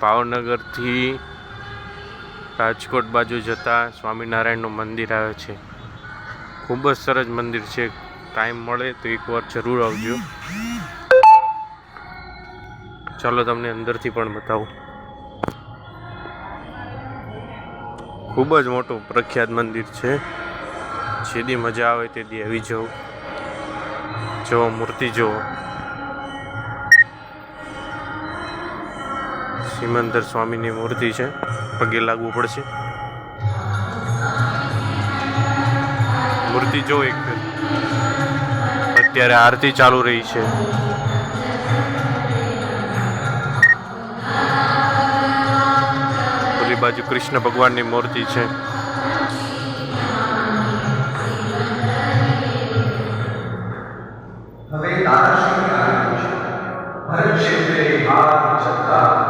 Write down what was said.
ભાવનગરથી રાજકોટ બાજુ જતાં સ્વામિનારાયણનું મંદિર આવે છે. ખૂબ જ સરસ મંદિર છે. ટાઈમ મળે તો એકવાર જરૂર આવજો. ચાલો તમને અંદરથી પણ બતાવું. ખૂબ જ મોટું પ્રખ્યાત મંદિર છે. જેદી મજા આવે તેદી આવી જવું જો મૂર્તિ જુઓ. સિમંદર સ્વામીની મૂર્તિ છે. પગે લાગવું પડશે. મૂર્તિ જો એક અત્યારે આરતી ચાલુ રહી છે. ઓલી બાજુ કૃષ્ણ ભગવાનની મૂર્તિ છે. હવે દાદાશ્રી ભરત ક્ષેત્રે હાથ